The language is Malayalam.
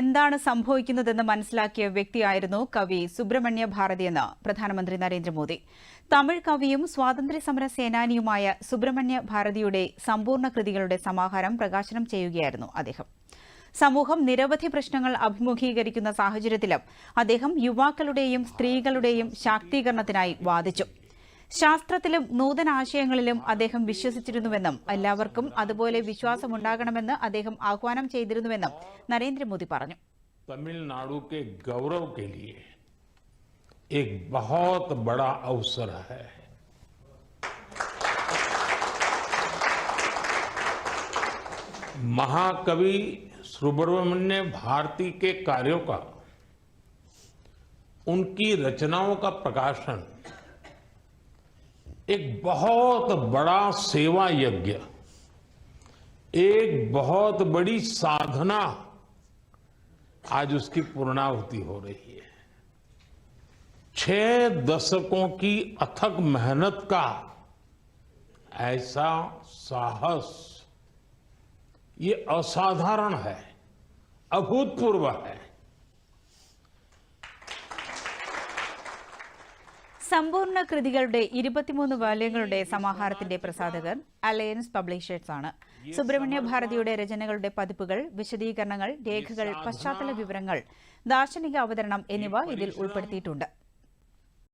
എന്താണ് സംഭവിക്കുന്നതെന്ന് മനസ്സിലാക്കിയ വ്യക്തിയായിരുന്നു കവി സുബ്രഹ്മണ്യ ഭാരതിയെന്ന് പ്രധാനമന്ത്രി നരേന്ദ്രമോദി തമിഴ് കവിയും സ്വാതന്ത്ര്യ സമര സേനാനിയുമായ സുബ്രഹ്മണ്യ ഭാരതിയുടെ സമ്പൂർണ്ണ കൃതികളുടെ സമാഹാരം പ്രകാശനം ചെയ്യുകയായിരുന്നു അദ്ദേഹം സമൂഹം നിരവധി പ്രശ്നങ്ങൾ അഭിമുഖീകരിക്കുന്ന സാഹചര്യത്തിലും അദ്ദേഹം യുവാക്കളുടെയും സ്ത്രീകളുടെയും ശാക്തീകരണത്തിനായി വാദിച്ചു शास्त्रത്തിലും നൂതന ആശയങ്ങളിലും അദ്ദേഹം വിശ്വസിച്ചിരുന്നുവെന്നും എല്ലാവർക്കും അതുപോലെ വിശ്വാസം ഉണ്ടാകണമെന്നും അദ്ദേഹം ആഹ്വാനം ചെയ്തിരുന്നുവെന്നും നരേന്ദ്ര മോദി പറഞ്ഞു. തമിഴ്നാടിന്റെ ഗൗരവത്തിന് ഒരു बहुत बड़ा अवसर है. മഹാകവി ശ്രুবർമ്മൻ ने भारती के कार्यों का उनकी रचनाओं का प्रकाशन एक बहुत बड़ा सेवा यज्ञ एक बहुत बड़ी साधना आज उसकी पूर्णाहुति हो रही है छह दशकों की अथक मेहनत का ऐसा साहस ये असाधारण है अभूतपूर्व है സമ്പൂർണ്ണ കൃതികളുടെ ഇരുപത്തിമൂന്ന് വാല്യങ്ങളുടെ സമാഹാരത്തിന്റെ പ്രസാധകർ അലയൻസ് പബ്ലിഷേഴ്സ് ആണ് സുബ്രഹ്മണ്യ ഭാരതിയുടെ രചനകളുടെ പതിപ്പുകൾ വിശദീകരണങ്ങൾ രേഖകൾ പശ്ചാത്തല വിവരങ്ങൾ ദാർശനിക അവതരണം എന്നിവ ഇതിൽ ഉൾപ്പെടുത്തിയിട്ടുണ്ട്